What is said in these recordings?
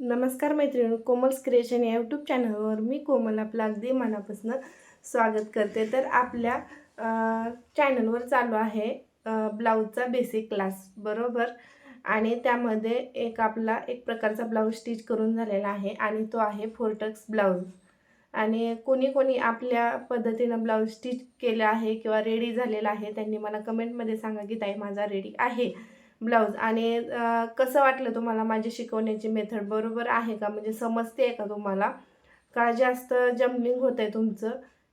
नमस्कार मैत्रिणी कोमल्स क्रिएशन या यूट्यूब चॅनलवर मी कोमल आपलं अगदी मनापासून स्वागत करते. तर आपल्या चॅनलवर चालू आहे ब्लाऊजचा बेसिक क्लास बरोबर? आणि त्यामध्ये एक आपला एक प्रकारचा ब्लाऊज स्टिच करून झालेला आहे आणि तो आहे फोर्टक्स ब्लाऊज आणि कोणी कोणी आपल्या पद्धतीनं ब्लाऊज स्टिच केलं आहे किंवा रेडी झालेला आहे त्यांनी मला कमेंटमध्ये सांगा की ताई माझा रेडी आहे. ब्लाऊज. आणि कसं वाटलं तुम्हाला माझी शिकवण्याची मेथड? बरोबर आहे का? म्हणजे समजते आहे का तुम्हाला? का जास्त जम्बलिंग होतं आहे तुमचं?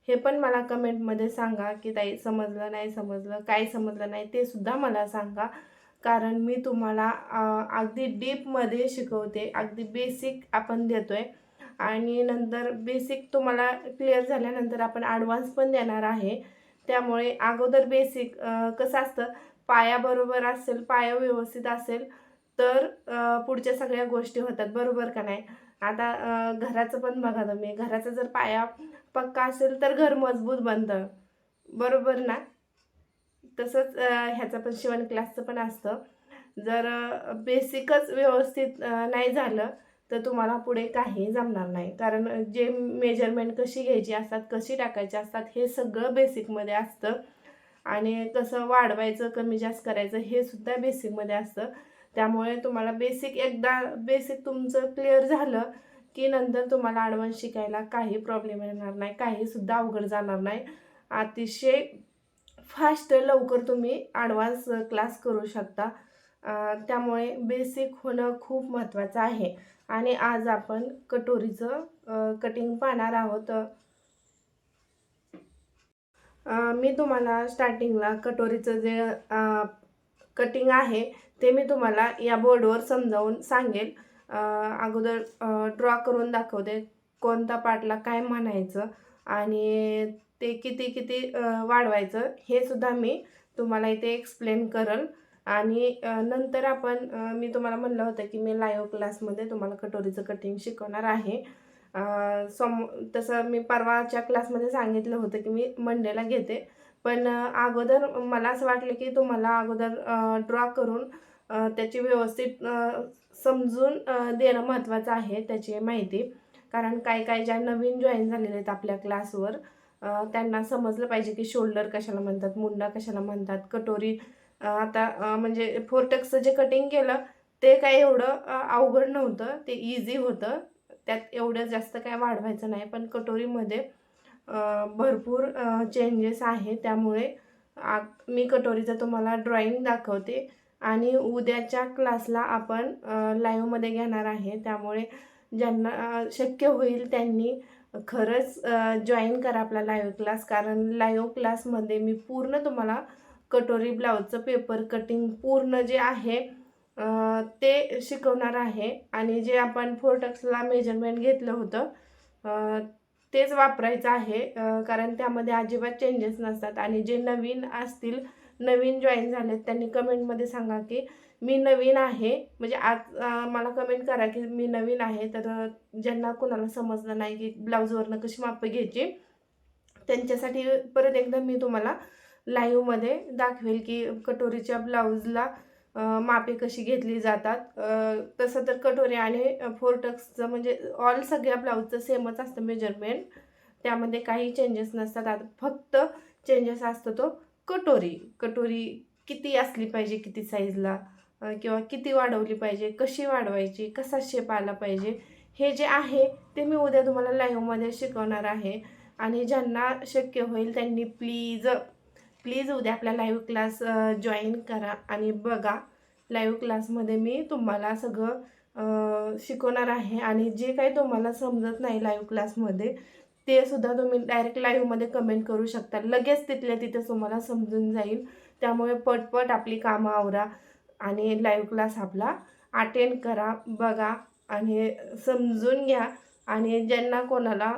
हे पण मला कमेंटमध्ये सांगा की ताई समजलं नाही समजलं काय समजलं नाही ते सुद्धा मला सांगा. कारण मी तुम्हाला अगदी डीपमध्ये शिकवते. अगदी बेसिक आपण देतो आहे आणि नंतर बेसिक तुम्हाला क्लिअर झाल्यानंतर आपण ॲडव्हान्स पण देणार आहे. त्यामुळे अगोदर बेसिक कसं असतं? पाया बरोबर असेल पाया व्यवस्थित असेल तर पुढच्या सगळ्या गोष्टी होतात. बरोबर का नाही? आता घराचं पण बघा तुम्ही. घराचा जर पाया पक्का असेल तर घर मजबूत बनतं. बरोबर ना? तसंच ह्याचं पण शिवण क्लासचं पण असतं. जर बेसिकच व्यवस्थित नाही झालं तर तुम्हाला पुढे काही जमणार नाही. कारण जे मेजरमेंट कशी घ्यायची असतात कशी टाकायची असतात हे सगळं बेसिकमध्ये असतं. आणि कसं वाढवायचं कमी जास्त करायचं हे सुद्धा बेसिकमध्ये असतं. त्यामुळे तुम्हाला बेसिक एकदा बेसिक तुमचं क्लिअर झालं की नंतर तुम्हाला ॲडव्हान्स शिकायला काही प्रॉब्लेम येणार नाही काहीसुद्धा अवघड जाणार नाही. अतिशय फास्ट लवकर तुम्ही ॲडव्हान्स क्लास करू शकता. त्यामुळे बेसिक होणं खूप महत्त्वाचं आहे. आणि आज आपण कटोरीचं कटिंग पाहणार आहोत. मी तुम्हाला स्टार्टिंगला कटोरीचं जे कटिंग आहे ते मी तुम्हाला या बोर्डवर समजावून सांगेल. अगोदर ड्रॉ करून दाखवते कोणता पार्टला काय म्हणायचं आणि ते किती किती वाढवायचं हे सुद्धा मी तुम्हाला इथे एक्सप्लेन करल. आणि नंतर आपण मी तुम्हाला म्हणलं होतं की मी लाईव्ह क्लासमध्ये तुम्हाला कटोरीचं कटिंग शिकवणार आहे. सम तसं मी परवाच्या क्लासमध्ये सांगितलं होतं की मी मंडेला घेते. पण अगोदर मला असं वाटलं की तुम्हाला अगोदर ड्रॉ करून त्याची व्यवस्थित समजून देणं महत्त्वाचं आहे त्याची माहिती. कारण काही काही ज्या नवीन जॉईन झालेले आहेत आपल्या क्लासवर त्यांना समजलं पाहिजे की शोल्डर कशाला म्हणतात मुंडा कशाला म्हणतात कटोरी आता म्हणजे फोरटक्सचं जे कटिंग केलं ते काय एवढं अवघड नव्हतं ते इझी होतं. त्यात एवढं जास्त काय वाढवायचं नाही पण कटोरीमध्ये भरपूर चेंजेस आहे. त्यामुळे आ मी कटोरीचं तुम्हाला ड्रॉइंग दाखवते. आणि उद्याच्या क्लासला आपण लाईव्हमध्ये घेणार आहे. त्यामुळे ज्यांना शक्य होईल त्यांनी खरंच जॉईन करा आपला लाईव्ह क्लास कारण लाईव्ह क्लासमध्ये मी पूर्ण तुम्हाला कटोरी ब्लाऊजचं पेपर कटिंग पूर्ण जे आहे ते शिकवणार आहे. आणि जे आपण फोर्टक्सला मेजरमेंट घेतलं होतं तेच वापरायचं आहे. कारण त्यामध्ये अजिबात चेंजेस नसतात. आणि जे नवीन असतील नवीन जॉईन झालेत त्यांनी कमेंटमध्ये सांगा की मी नवीन आहे. म्हणजे आज मला कमेंट करा की मी नवीन आहे. तर ज्यांना कोणाला समजलं नाही की ब्लाऊजवरनं कशी माप घ्यायची त्यांच्यासाठी परत एकदा मी तुम्हाला लाईव्हमध्ये दाखवेल की कटोरीच्या ब्लाऊजला मापे कशी घेतली जातात. तसं तर कटोरी आणि फोर्टक्सचं म्हणजे ऑल सगळ्या ब्लाऊजचं सेमच असतं मेजरमेंट त्यामध्ये काही चेंजेस नसतात. आता फक्त चेंजेस असतो तो कटोरी. कटोरी किती असली पाहिजे किती साईजला किंवा किती वाढवली पाहिजे? कशी वाढवायची? कसा शेप आला पाहिजे? हे जे आहे ते मी उद्या तुम्हाला लाईव्हमध्ये शिकवणार आहे. आणि ज्यांना शक्य होईल त्यांनी प्लीज प्लीज उद्या आपला लाईव्ह क्लास जॉईन करा आणि बघा. लाईव्ह क्लासमध्ये मी तुम्हाला सगळं शिकवणार आहे आणि जे काही तुम्हाला समजत नाही लाईव्ह क्लासमध्ये ते सुद्धा तुम्ही डायरेक्ट लाईव्हमध्ये कमेंट करू शकता. लगेच तिथल्या तिथं तुम्हाला समजून जाईल. त्यामुळे पटपट आपली कामं आवरा आणि लाईव्ह क्लास आपला अटेंड करा बघा आणि समजून घ्या. आणि ज्यांना कोणाला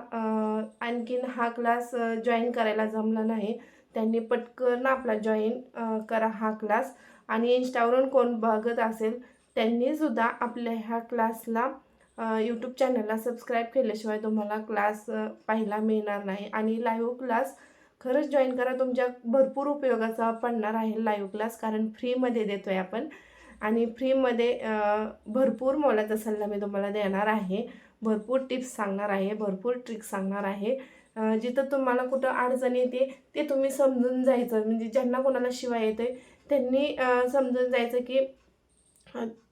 आणखीन हा क्लास जॉईन करायला जमला नाही त्यांनी पटकन आपला जॉईन करा हा क्लास आणि इंस्टावरून कोण बघत असेल त्यांनीसुद्धा आपल्या ह्या क्लासला यूट्यूब चॅनलला सबस्क्राईब केल्याशिवाय तुम्हाला क्लास पाहायला मिळणार नाही. आणि लाईव्ह क्लास खरंच जॉईन करा. तुमच्या भरपूर उपयोगाचा पडणार आहे लाईव्ह क्लास कारण फ्रीमध्ये देतो आहे आपण. आणि फ्रीमध्ये भरपूर मोलाचा सल्ला मी तुम्हाला देणार आहे. भरपूर टिप्स सांगणार आहे भरपूर ट्रिक्स सांगणार आहे. जिथं तुम्हाला कुठं अडचण येते ते तुम्ही समजून जायचं. म्हणजे ज्यांना कोणाला शिवाय येते त्यांनी समजून जायचं की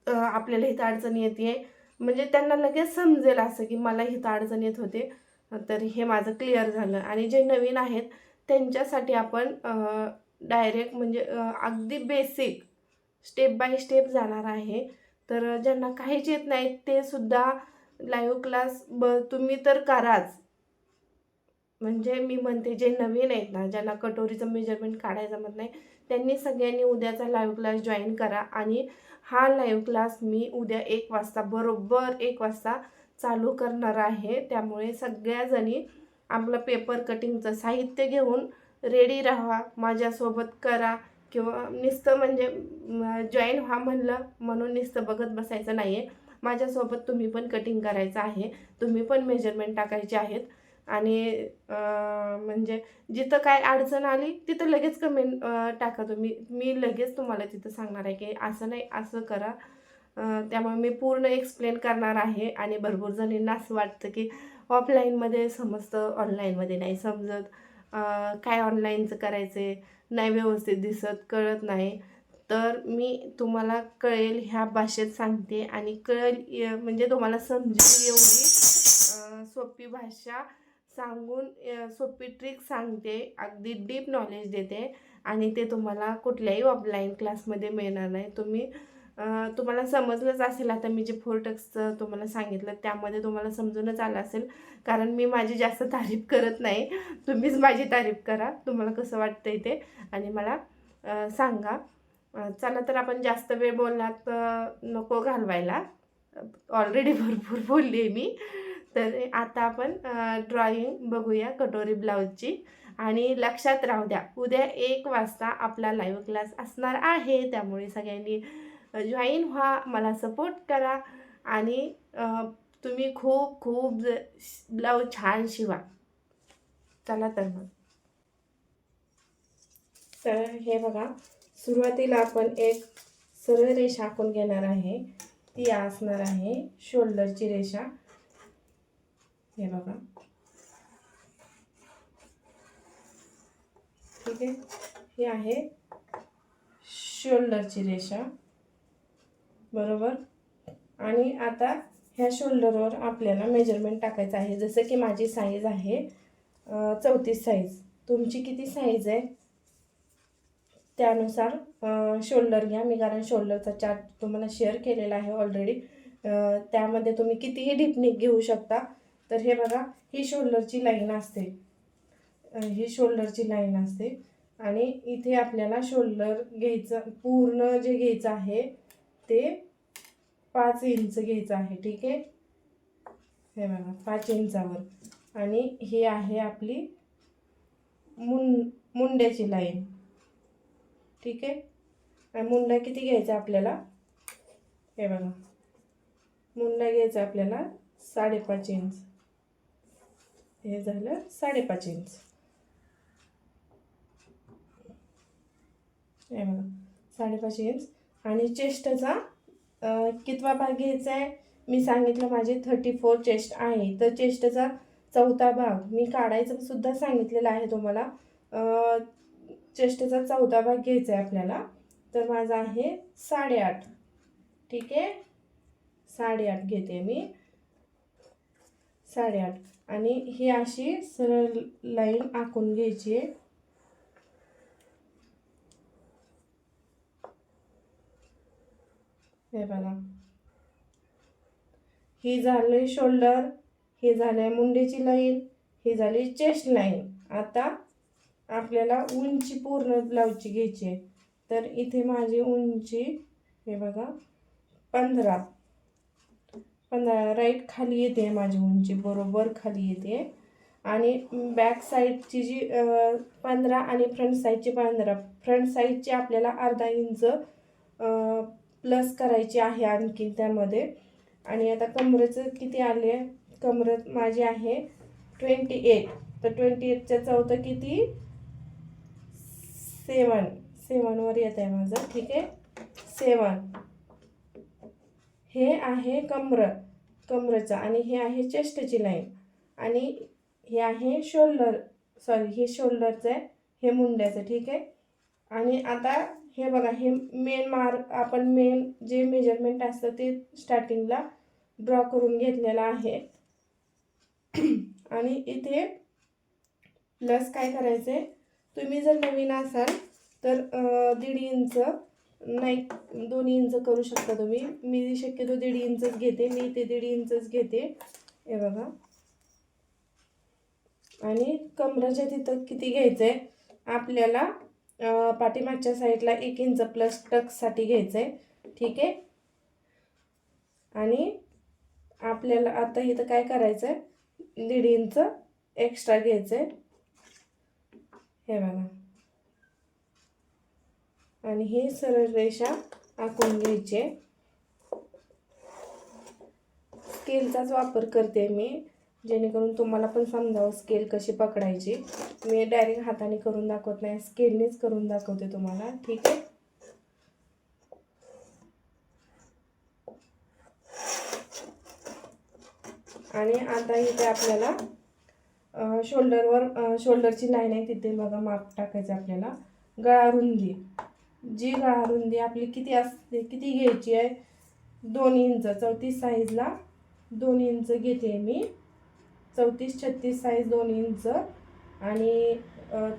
आपल्याला इथं अडचण येते म्हणजे त्यांना लगेच समजेल असं की मला इथं अडचण येत होते. तर हे माझं क्लिअर झालं. आणि जे नवीन आहेत त्यांच्यासाठी आपण डायरेक्ट म्हणजे अगदी बेसिक स्टेप बाय स्टेप जाणार आहे. तर ज्यांना काहीच येत नाही ते सुद्धा लाईव्ह क्लास ब तुम्ही तर कराच. म्हणजे मी म्हणते जे नवीन आहेत ना ज्यांना कटोरीचं मेजरमेंट काढायचं जमत नाही त्यांनी सगळ्यांनी उद्याचा लाईव्ह क्लास जॉईन करा. आणि हा लाईव्ह क्लास मी उद्या एक वाजता बरोबर एक वाजता चालू करणार आहे. त्यामुळे सगळ्याजणी आपलं पेपर कटिंगचं साहित्य घेऊन रेडी राहा माझ्यासोबत करा. किंवा नुसतं म्हणजे जॉईन व्हा म्हणलं म्हणून नुसतं बघत बसायचं नाही आहे माझ्यासोबत तुम्ही पण कटिंग करायचं आहे. तुम्ही पण मेजरमेंट टाकायचे आहेत. आणि म्हणजे जिथं काय अडचण आली तिथं लगेच कमेंट टाका तुम्ही. मी लगेच तुम्हाला तिथं सांगणार आहे की असं नाही असं करा. त्यामुळे मी पूर्ण एक्सप्लेन करणार आहे आणि भरपूर जणींना असं वाटतं की ऑफलाईनमध्ये समजतं ऑनलाईनमध्ये नाही समजत. काय ऑनलाईनचं करायचं आहे नाही व्यवस्थित दिसत कळत नाही. तर मी तुम्हाला कळेल ह्या भाषेत सांगते आणि कळेल य- म्हणजे तुम्हाला समजेल एवढी सोपी भाषा सांगून सोपी ट्रिक सांगते. अगदी डीप नॉलेज देते. आणि ते तुम्हाला कुठल्याही ऑफलाईन क्लासमध्ये मिळणार नाही. तुम्ही तुम्हाला समजलंच असेल. आता मी जे फोर टक्सचं तुम्हाला सांगितलं त्यामध्ये तुम्हाला समजूनच आलं असेल. कारण मी माझी जास्त तारीफ करत नाही. तुम्हीच माझी तारीफ करा. तुम्हाला कसं वाटतंय ते? आणि मला सांगा. चला तर आपण जास्त वेळ बोललात नको घालवायला. ऑलरेडी भरपूर बोलली आहे मी. तर आता आपण ड्रॉइंग बघूया कटोरी ब्लाऊजची. आणि लक्षात राहू द्या उद्या एक वाजता आपला लाईव्ह क्लास असणार आहे. त्यामुळे सगळ्यांनी जॉईन व्हा मला सपोर्ट करा. आणि तुम्ही खूप खूप ज ब्लाऊज छान शिवा. चला तर मग. तर हे बघा सुरुवातीला आपण एक सरळ रेषा आखून घेणार आहे. ती असणार आहे शोल्डरची रेषा. हे बघा. ठीक आहे. हे आहे शोल्डरची रेषा. बरोबर? आणि आता ह्या शोल्डरवर आपल्याला मेजरमेंट टाकायचं आहे. जसं की माझी साईज आहे चौतीस साईज तुमची किती साईज आहे? त्यानुसार शोल्डर घ्या. मी कारण शोल्डरचा चार्ट तुम्हाला शेअर केलेला आहे ऑलरेडी त्यामध्ये तुम्ही कितीही डिपनिक घेऊ शकता. तर हे बघा ही शोल्डरची लाईन असते. ही शोल्डरची लाईन असते. आणि इथे आपल्याला शोल्डर घ्यायचं पूर्ण जे घ्यायचं आहे ते पाच इंच घ्यायचं आहे ठीक आहे? हे बघा पाच इंचावर. आणि ही आहे आपली मुं मुंड्याची लाईन ठीक आहे? आणि मुंडा किती घ्यायचा आपल्याला? हे बघा. मुंडा घ्यायचा आपल्याला साडेपाच इंच हे झालं साडेपाच इंच. हे बघा साडेपाच इंच. आणि चेस्टचा कितवा भाग घ्यायचा आहे? मी सांगितलं माझे थर्टी फोर चेस्ट आहे. तर चेस्टचा चौथा भाग मी काढायचं सुद्धा आहे तुम्हाला. चेस्टचा चौथा भाग घ्यायचा आहे आपल्याला. तर माझा आहे साडेआठ. ठीक आहे? साडेआठ घेते मी. साडेआठ. आणि ही अशी सरळ लाईन आखून घ्यायची आहे. हे बघा. ही झाली शोल्डर ही झाली मुंडेची लाईन ही झाली चेस्ट लाईन. आता आपल्याला उंची पूर्ण ब्लाऊजची घ्यायची आहे. तर इथे माझी उंची हे बघा पंधरा. पंधरा राईट खाली येते माझी उंची बरोबर खाली येते. आणि बॅक साईडची जी पंधरा आणि फ्रंट साईडची पंधरा फ्रंट साईडची आपल्याला अर्धा इंच प्लस करायची आहे आणखीन त्यामध्ये. आणि आता कमरेचं किती आले? कमर माझी आहे ट्वेंटी एट तर ट्वेंटी एटच्या चौथं किती? सेवन सेवनवर येत आहे माझं. ठीक आहे? सेवन हे आहे कमरं. कमरेचं आणि हे आहे चेस्टची लाईन. आणि हे आहे शोल्डर सॉरी हे शोल्डरचं आहे हे मुंड्याचं ठीक आहे? आणि आता हे बघा हे मेन मार्क आपण मेन जे मेजरमेंट असतं ते स्टार्टिंगला ड्रॉ करून घेतलेलं आहे. आणि इथे प्लस काय करायचं आहे तुम्ही जर नवीन असाल तर दीड इंच नाही दोन इंच करू शकता तुम्ही. मी शक्यतो दीड इंचच घेते मी ते दीड इंचच घेते. हे बघा. आणि कमराच्या तिथं किती घ्यायचं आहे आपल्याला पाठीमागच्या साईडला एक इंच प्लस टक्ससाठी घ्यायचं आहे ठीक आहे? आणि आपल्याला आता इथं काय करायचं आहे दीड इंच एक्स्ट्रा घ्यायचं आहे हे बघा. आणि ही सरळ रेषा आखून घ्यायची. आहे स्केलचाच वापर करते मी जेणेकरून तुम्हाला पण समजावं स्केल कशी पकडायची. मी डायरेक्ट हाताने करून दाखवत नाही स्केलनेच करून दाखवते तुम्हाला ठीक आहे? आणि आता इथे आपल्याला शोल्डरवर शोल्डरची लाईन आहे तिथे बघा माप टाकायचं आपल्याला. गळा रुंदी. जी गळा रुंदी आपली किती असते किती घ्यायची आहे? दोन इंच चौतीस साईजला दोन इंच घेते मी. चौतीस छत्तीस साईज दोन इंच. आणि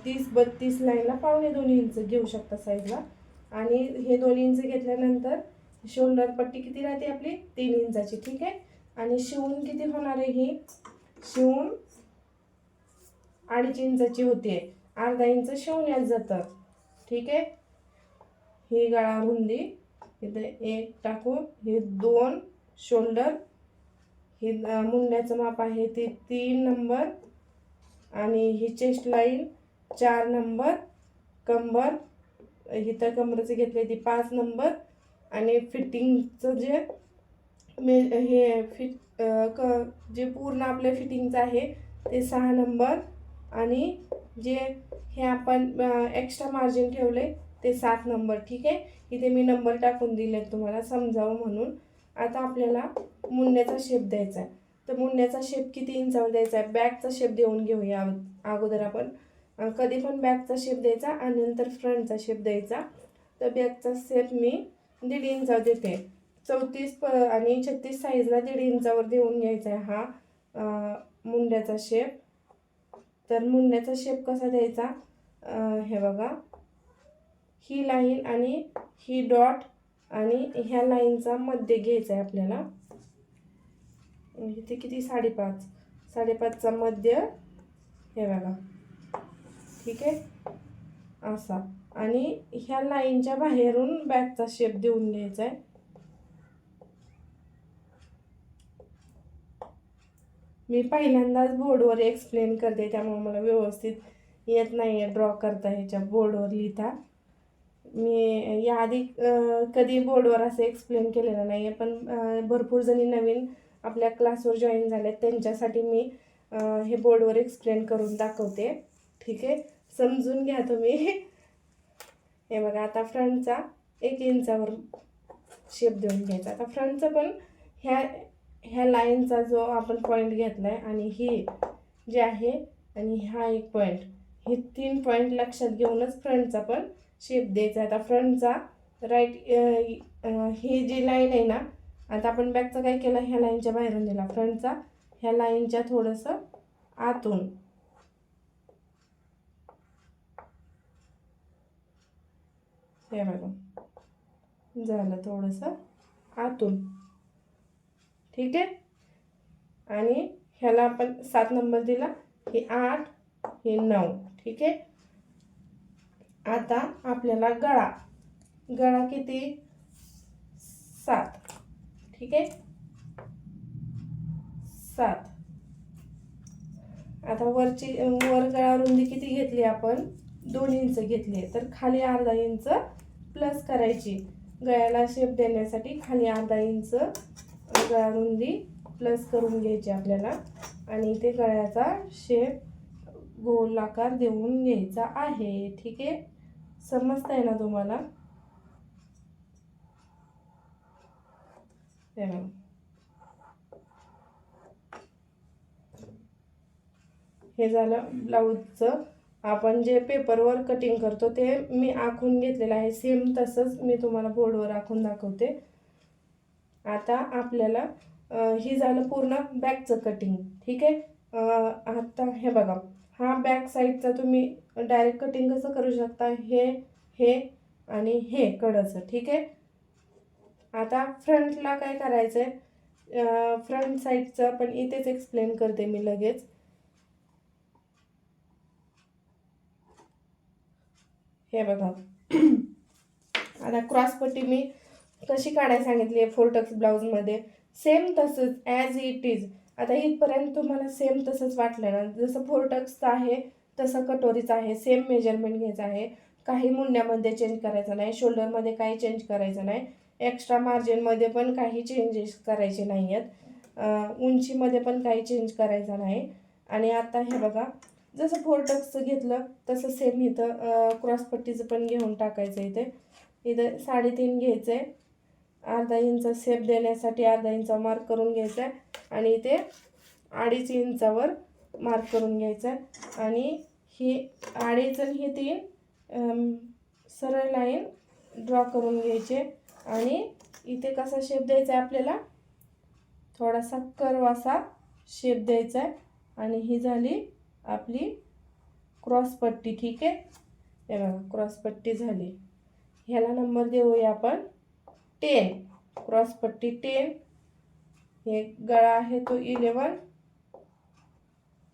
तीस बत्तीस लाईनला पावणे दोन इंच घेऊ शकता साईजला आणि हे दोन इंच घेतल्यानंतर शोल्डर पट्टी किती राहते आपली? तीन इंचाची ठीक आहे? आणि शिवून किती होणार आहे ही? शिवून अडीच इंचाची होते. अर्धा इंच शिवण्यात जातं ठीक आहे? ही गळा रुंदी इथे एक टाकून हे दोन शोल्डर हे मुंड्याचं माप आहे ते तीन नंबर आणि ही चेस्ट लाईन चार नंबर कंबर इथं कमरेचं घेतले ती पाच नंबर आणि फिटिंगचं जे मे हे फिट क जे पूर्ण आपल्या फिटिंगचं आहे ते सहा नंबर आणि जे हे आपण एक्स्ट्रा मार्जिन ठेवले ते सात नंबर ठीक आहे? इथे मी नंबर टाकून दिले तुम्हाला समजावं म्हणून. आता आपल्याला मुंड्याचा शेप द्यायचा आहे. तर मुंड्याचा शेप किती इंचावर द्यायचा आहे? बॅकचा शेप देऊन घेऊया अग- अगोदर आपण. कधी पण बॅकचा शेप द्यायचा आणि नंतर फ्रंटचा शेप द्यायचा. तर बॅकचा शेप मी दीड इंचावर देते. चौतीस प आणि छत्तीस साईजला दीड इंचावर देऊन घ्यायचा आहे हा मुंड्याचा शेप तर मुंड्याचा शेप कसा द्यायचा? हे बघा. ही लाईन आणि ही डॉट आणि ह्या लाईनचा मध्य घ्यायचा आहे आपल्याला. म्हणजे इथे किती? साडेपाच. साडेपाचचा मध्य हे बघा. ठीक आहे? असा. आणि ह्या लाईनच्या बाहेरून बॅगचा शेप देऊन घ्यायचा आहे. मी पहिल्यांदाच बोर्डवर एक्सप्लेन करते त्यामुळे मला व्यवस्थित येत नाही आहे ड्रॉ करता ह्याच्या बोर्डवर लिहिता. मी याआधी कधी बोर्डवर असं एक्सप्लेन केलेलं नाही आहे पण भरपूर जणी नवीन आपल्या क्लासवर जॉईन झाल्यात त्यांच्यासाठी मी हे बोर्डवर एक्सप्लेन करून दाखवते. ठीक आहे? समजून घ्या तुम्ही. हे बघा आता फ्रंटचा एक इंचावर शेप देऊन घ्यायचा. आता फ्रंटचं पण ह्या ह्या लाईनचा जो आपण पॉईंट घेतला आहे आणि ही जे आहे आणि हा एक पॉईंट हे तीन पॉईंट लक्षात घेऊनच फ्रंटचा पण शेप द्यायचा आहे. आता फ्रंटचा राईट ही जी लाईन आहे ना आता आपण बॅकचा काय केलं? ह्या लाईनच्या बाहेरून दिला. फ्रंटचा ह्या लाईनच्या थोडंसं आतून. हे बघा. झालं थोडंसं आतून. ठीक आहे? आणि ह्याला आपण सात नंबर दिला. हे आठ हे नऊ. ठीक आहे? आता आपल्याला गळा. गळा किती? सात. ठीक आहे? सात. आता वरची वर गळा रुंदी किती घेतली आपण? दोन इंच घेतली तर खाली अर्धा इंच प्लस करायची. गळ्याला शेप देण्यासाठी खाली अर्धा इंच गळा रुंदी प्लस करून घ्यायची आपल्याला. आणि इथे गळ्याचा शेप गोलाकार देऊन घ्यायचा आहे. ठीक आहे? समजतंय ना तुम्हाला? हे हे झालं ब्लाऊजचं. आपण जे पेपरवर कटिंग करतो ते मी आखून घेतलेलं आहे. सेम तसंच मी तुम्हाला बोर्डवर आखून दाखवते. आता आपल्याला हे ही झालं पूर्ण बॅकचं कटिंग ठीक आहे? आता हे बघा. हा बॅक साईडचा तुम्ही डायरेक्ट कटिंग कसं करू शकता? हे हे आणि हे कडचं ठीक आहे? आता फ्रंटला काय करायचं आहे फ्रंट साईडचं पण इथेच एक्सप्लेन करते मी लगेच. हे बघा. आता क्रॉसपट्टी मी कशी काढायला सांगितली आहे? फोर्टक्स ब्लाऊजमध्ये सेम तसंच ॲज इट इज आता इथपर्यंत तुम्हाला सेम तसंच वाटलं ना. जसं फोर्टक्सचं आहे तसं कटोरीचं आहे. सेम मेजरमेंट घ्यायचं आहे. काही मुंड्यामध्ये चेंज करायचं नाही. शोल्डरमध्ये काही चेंज करायचं नाही. एक्स्ट्रा मार्जिनमध्ये पण काही चेंजेस करायचे नाही आहेत उंचीमध्ये पण काही चेंज करायचं नाही. आणि आता हे बघा जसं फोर्टक्सचं घेतलं तसं सेम इथं क्रॉसपट्टीचं पण घेऊन टाकायचं इथे. इथं साडेतीन घ्यायचं आहे अर्धा इंच सेप देण्यासाठी अर्धा इंच मार्क करून घ्यायचा आहे. आणि इथे अडीच इंचावर मार्क करून घ्यायचा आहे. आणि ही अडीच आणि ही तीन सरळ लाईन ड्रॉ करून घ्यायचे. आणि इथे कसा शेप द्यायचा आहे आपल्याला? थोडासा कर्व असा शेप द्यायचा आहे. आणि ही झाली आपली क्रॉसपट्टी ठीक आहे? हे बघा क्रॉसपट्टी झाली. ह्याला नंबर देऊया आपण. टेन. क्रॉसपट्टी टेन. हे गळा आहे तो इलेवन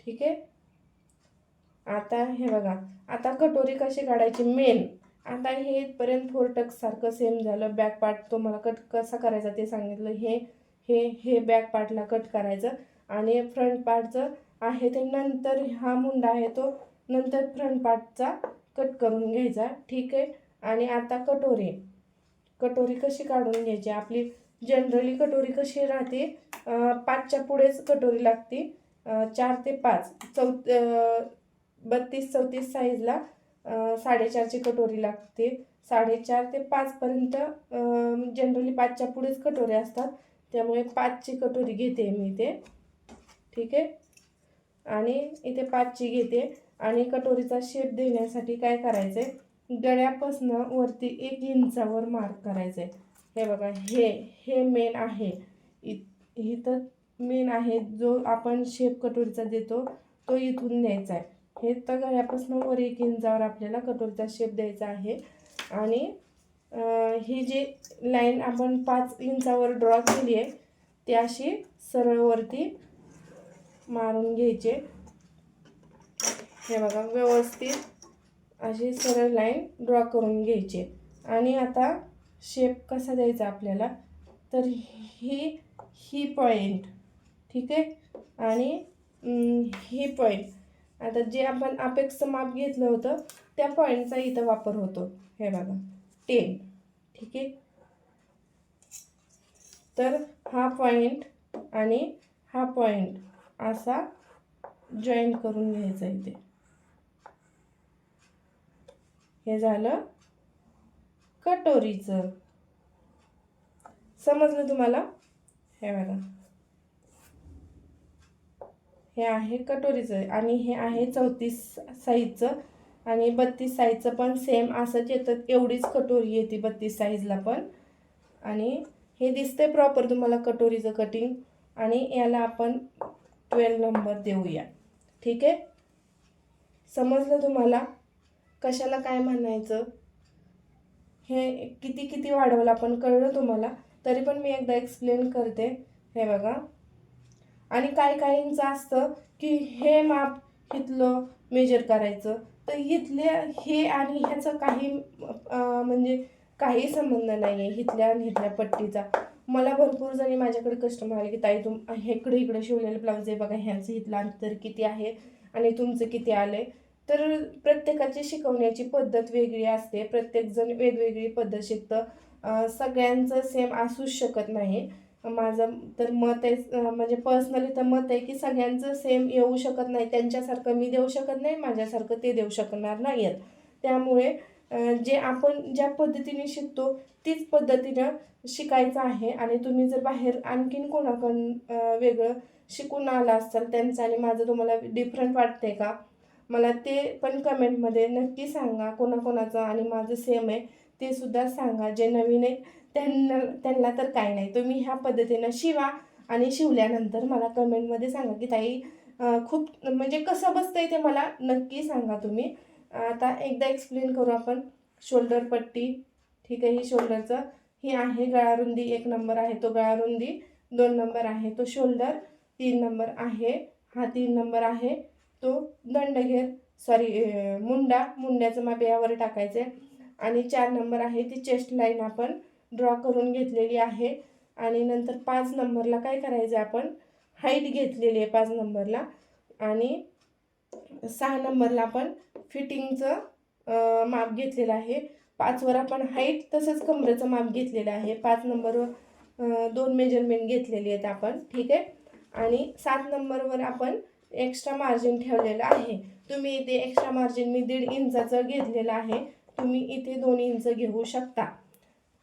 ठीक आहे? आता हे बघा. आता कटोरी कशी काढायची? मेन. आता हे इथपर्यंत फोर टक सारखं सेम झालं. बॅक पार्ट तुम्हाला कट कसा करायचा ते सांगितलं. हे हे हे बॅक पार्टला कट करायचं. आणि फ्रंट पार्टचं आहे ते नंतर हा मुंडा आहे तो नंतर फ्रंट पार्टचा कट करून घ्यायचा. ठीक आहे? आणि आता कटोरी. कटोरी कशी काढून घ्यायची? आपली जनरली कटोरी कशी राहते? पाचच्या पुढेच कटोरी लागते. चार ते पाच. चौ बत्तीस चौतीस साईजला साडेचारची कटोरी लागते. साडेचार ते पाचपर्यंत जनरली पाचच्या पुढेच कटोरी असतात. त्यामुळे पाचची कटोरी घेते मी इथे. ठीक आहे? आणि इथे पाचची घेते. आणि कटोरीचा शेप देण्यासाठी काय करायचं आहे गळ्यापासनं वरती एक इंचावर मार्क करायचं आहे हे बघा हे हे मेन आहे. इ इथं मेन आहे जो आपण शेप कटोरीचा देतो तो इथून द्यायचा आहे. हे तर गळ्यापासून वर एक इंचावर आपल्याला कटोरीचा शेप द्यायचा आहे. आणि ही जी लाईन आपण पाच इंचावर ड्रॉ केली आहे ती अशी सरळवरती मारून घ्यायचे हे बघा व्यवस्थित अशी सरळ लाईन ड्रॉ करून घ्यायची. आणि आता शेप कसा द्यायचा आपल्याला? तर ही ही पॉईंट ठीक आहे? आणि ही पॉईंट आता जे आपण अपेक्सचं माप घेतलं होतं त्या पॉईंटचा इथं वापर होतो. हे बघा. टेन ठीक आहे? तर हा पॉईंट आणि हा पॉईंट असा जॉईन करून घ्यायचा इथे. हे झालं कटोरीचं. समजलं तुम्हाला? हे बघा. हे आहे कटोरीचं आणि हे आहे चौतीस साईजचं आणि बत्तीस साईजचं पण सेम असंच येतं. एवढीच कटोरी येते बत्तीस साईजला पण. आणि हे दिसतंय प्रॉपर तुम्हाला कटोरीचं कटिंग आणि याला आपण ट्वेल्व नंबर देऊया. ठीक आहे? समजलं तुम्हाला? कशाला काय म्हणायचं? हे किती किती वाढवलं आपण कळलं तुम्हाला? तरी पण मी एकदा एक्सप्लेन करते. हे बघा. आणि काही काहींचं असतं की हे माप इथलं मेजर करायचं. तर इथले हे आणि ह्याचं काही म्हणजे काही संबंध नाही आहे इथल्या आणि इथल्या पट्टीचा. मला भरपूर जणी माझ्याकडे कस्टमर आले की ताई तुम इकडे इकडे शिवलेलं ब्लाऊज आहे बघा ह्याचं इथलं अंतर किती आहे आणि तुमचं किती आलं आहे तर प्रत्येकाची शिकवण्याची पद्धत वेगळी असते. प्रत्येकजण वेगवेगळी पद्धत शिकतं. सगळ्यांचं सेम असूच शकत नाही. माझं तर मत आहे म्हणजे पर्सनली तर मत आहे की सगळ्यांचं सेम येऊ शकत नाही. त्यांच्यासारखं मी देऊ शकत नाही माझ्यासारखं ते देऊ शकणार नाही आहेत त्यामुळे जे आपण ज्या पद्धतीने शिकतो तीच पद्धतीनं शिकायचं आहे. आणि तुम्ही जर बाहेर आणखीन कोणाकडून वेगळं शिकून आला असाल त्यांचं आणि माझं तुम्हाला डिफरंट वाटते का? मला ते पण कमेंटमध्ये नक्की सांगा कोणाकोणाचं आणि माझं सेम आहे. ते सुद्धा सांगा. जे नवीन आहेत त्यांना त्यांना तर काय नाही. तुम्ही ह्या पद्धतीनं शिवा आणि शिवल्यानंतर मला कमेंटमध्ये सांगा की ताई खूप म्हणजे कसं बसतंय ते मला नक्की सांगा तुम्ही. आता एकदा एक्सप्लेन करू आपण. शोल्डर पट्टी ठीक आहे ही शोल्डरचं ही आहे गळारुंदी. एक नंबर आहे तो गळारुंदी. दोन नंबर आहे तो शोल्डर तीन नंबर आहे. हा तीन नंबर आहे. तो दंडघेर सॉरी मुंडा मुंड्याचं माप यावर टाकायचं. आहे आणि चार नंबर आहे ती चेस्ट लाईन आपण ड्रॉ करून घेतलेली आहे. आणि नंतर पाच नंबरला काय करायचं आहे आपण? हाईट घेतलेली आहे पाच नंबरला. आणि सहा नंबरला आपण फिटिंगचं माप घेतलेलं आहे. पाचवर आपण हाईट तसंच कमरेचं माप घेतलेलं आहे. पाच नंबरवर दोन मेजरमेंट घेतलेली आहेत आपण. ठीक आहे? आणि सात नंबरवर आपण एक्स्ट्रा मार्जिन ठेवलेलं आहे. तुम्ही इथे एक्स्ट्रा मार्जिन मी दीड इंचाचं घेतलेलं आहे. तुम्ही इथे दोन इंच घेऊ शकता.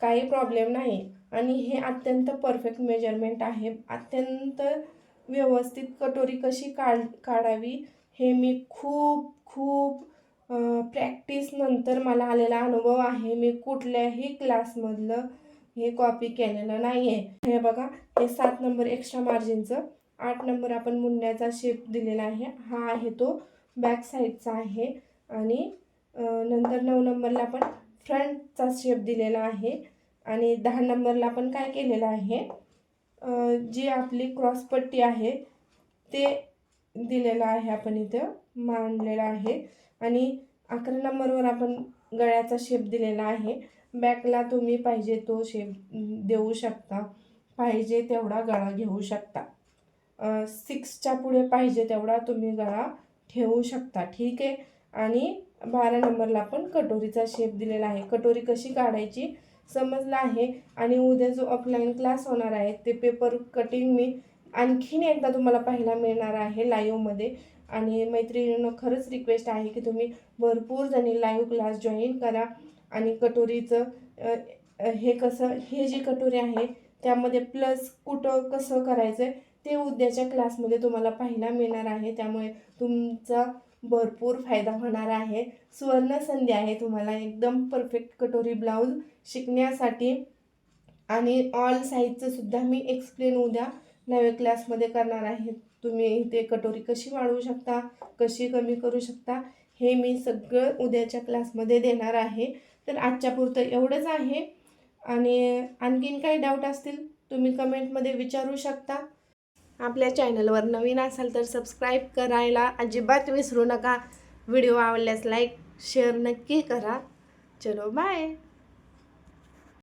काही प्रॉब्लेम नाही. आणि हे अत्यंत परफेक्ट मेजरमेंट आहे. अत्यंत व्यवस्थित कटोरी कशी काढ काढावी हे मी खूप खूप प्रॅक्टिसनंतर मला आलेला अनुभव आहे. मी कुठल्याही क्लासमधलं हे कॉपी केलेलं नाही आहे हे बघा हे सात नंबर एक्स्ट्रा मार्जिनचं आठ नंबर आपण मुंड्याचा शेप दिलेला आहे. हा आहे तो बॅक साईडचा आहे. आणि नंतर नऊ नंबरला आपण फ्रंटचा शेप दिलेला आहे. आणि दहा नंबरला आपण काय केलेलं आहे? जी आपली क्रॉसपट्टी आहे ते दिलेलं आहे आपण इथं मांडलेलं आहे. आणि अकरा नंबरवर आपण गळ्याचा शेप दिलेला आहे. बॅकला तुम्ही पाहिजे तो शेप देऊ शकता. पाहिजे तेवढा गळा घेऊ शकता. सिक्सच्या पुढे पाहिजे तेवढा तुम्ही गळा ठेवू शकता. ठीक आहे? आणि बारा नंबरला पण कटोरीचा शेप दिलेला आहे. कटोरी कशी काढायची समजलं आहे? आणि उद्या जो ऑफलाईन क्लास होणार आहे ते पेपर कटिंग मी आणखीन एकदा तुम्हाला पाहायला मिळणार आहे लाईव्हमध्ये आणि मैत्रिणीनं खरंच रिक्वेस्ट आहे की तुम्ही भरपूर जणी लाईव्ह क्लास जॉईन करा. आणि कटोरीचं हे कसं हे जी कटोरी आहे त्यामध्ये प्लस कुठं कसं करायचं आहे ते उद्याच्या क्लासमध्ये तुम्हाला पाहायला मिळणार आहे. त्यामुळे तुमचा भरपूर फायदा होणार आहे. सुवर्ण संधी आहे तुम्हाला. एकदम परफेक्ट कटोरी ब्लाऊज शिकण्यासाठी. आणि ऑल साईजचंसुद्धा मी एक्सप्लेन उद्या नव्या क्लासमध्ये करणार आहे. तुम्ही इथे कटोरी कशी वाढवू शकता कशी कमी करू शकता हे मी सगळं उद्याच्या क्लासमध्ये देणार आहे. तर आजच्या पुरतं एवढंच आहे. आणि आणखीन काही डाऊट असतील तुम्ही कमेंटमध्ये विचारू शकता. आपल्या चॅनलवर नवीन असाल तर सबस्क्राईब करायला अजिबात विसरू नका. व्हिडिओ आवडल्यास लाईक शेअर नक्की करा. चलो बाय